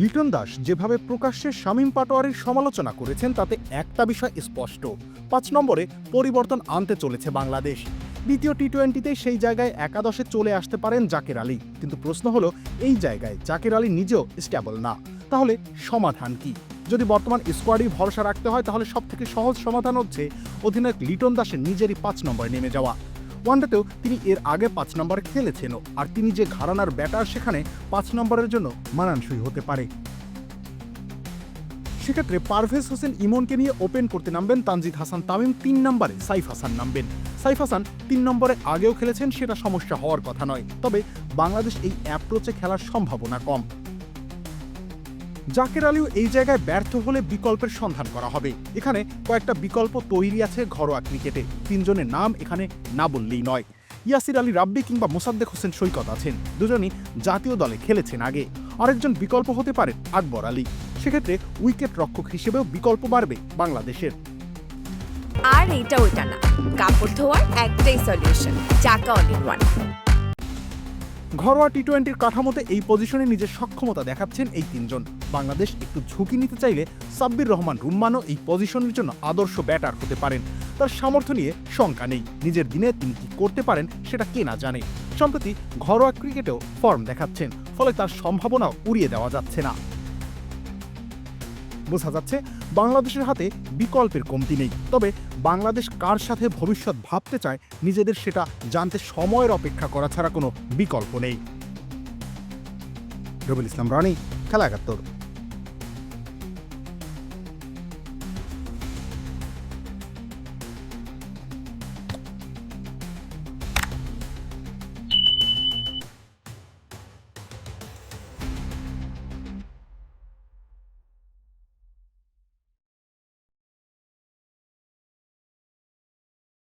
লিটন দাস যেভাবে প্রকাশ্যে শামীম পাটোয়ারির সমালোচনা করেছেন, তাতে একটা বিষয় স্পষ্ট। পাঁচ নম্বরে পরিবর্তন আনতে চলেছে বাংলাদেশ। দ্বিতীয় টি টোয়েন্টিতে সেই জায়গায় একাদশে চলে আসতে পারেন জাকের আলী। কিন্তু প্রশ্ন হলো, এই জায়গায় জাকের আলী নিজেও স্ট্যাবল না। তাহলে সমাধান কি? যদি বর্তমান স্কোয়াডই ভরসা রাখতে হয়, তাহলে সবথেকে সহজ সমাধান হচ্ছে অধিনায়ক লিটন দাসের নিজেরই পাঁচ নম্বরে নেমে যাওয়া। ওয়ানডেতেও তিনি এর আগে পাঁচ নম্বরে খেলেছেনও। আর তিনি যে ঘরানার ব্যাটার সেখানে পাঁচ নম্বরের জন্য মানানসই হতে পারে। সেক্ষেত্রে পারভেজ হোসেন ইমনকে নিয়ে ওপেন করতে নামবেন তানজিদ হাসান তামিম, তিন নম্বরে সাইফ হাসান নামবেন। সাইফ হাসান তিন নম্বরে আগেও খেলেছেন, সেটা সমস্যা হওয়ার কথা নয়। তবে বাংলাদেশ এই অ্যাপ্রোচে খেলার সম্ভাবনা কম। জাকের আলীও এই জায়গায় ব্যর্থ হলে বিকল্পের সন্ধান করা হবে। এখানে কয়েকটা বিকল্প তৈরি আছে ঘরোয়া ক্রিকেটে। তিনজনের নাম এখানে না বললেই নয়। ইয়াসির আলী রাব্বি কিংবা মোসাদ্দেক হোসেন সৈকত আছেন। দুজনই জাতীয় দলে খেলেছেন আগে। আরেকজন বিকল্প হতে পারেন আকবর আলী। সেক্ষেত্রে উইকেট রক্ষক হিসেবেও বিকল্প বাড়বে বাংলাদেশের। আর এটা ওইটা না। কাপড় ধোয়ার একটাই সলিউশন চাকা অল ইন ওয়ান ঘরোয়া টি টোয়েন্টির কাঠামোতে এই পজিশনে নিজের সক্ষমতা দেখাচ্ছেন এই তিনজন। বাংলাদেশ একটু ঝুঁকি নিতে চাইলে সাব্বির রহমান রুম্মানও এই পজিশনের জন্য আদর্শ ব্যাটার হতে পারেন। তার সামর্থ্য নিয়ে শঙ্কা নেই। নিজের দিনে তিনি কি করতে পারেন সেটা কে না জানে। সম্প্রতি ঘরোয়া ক্রিকেটেও ফর্ম দেখাচ্ছেন, ফলে তার সম্ভাবনাও উড়িয়ে দেওয়া যাচ্ছে না। বোঝা যাচ্ছে বাংলাদেশের হাতে বিকল্পের কমতি নেই। তবে বাংলাদেশ কার সাথে ভবিষ্যৎ ভাবতে চায়, নিজেদের সেটা জানতে সময়ের অপেক্ষা করা ছাড়া কোনো বিকল্প নেই। রবিল ইসলাম রানি খেলা একাত্তর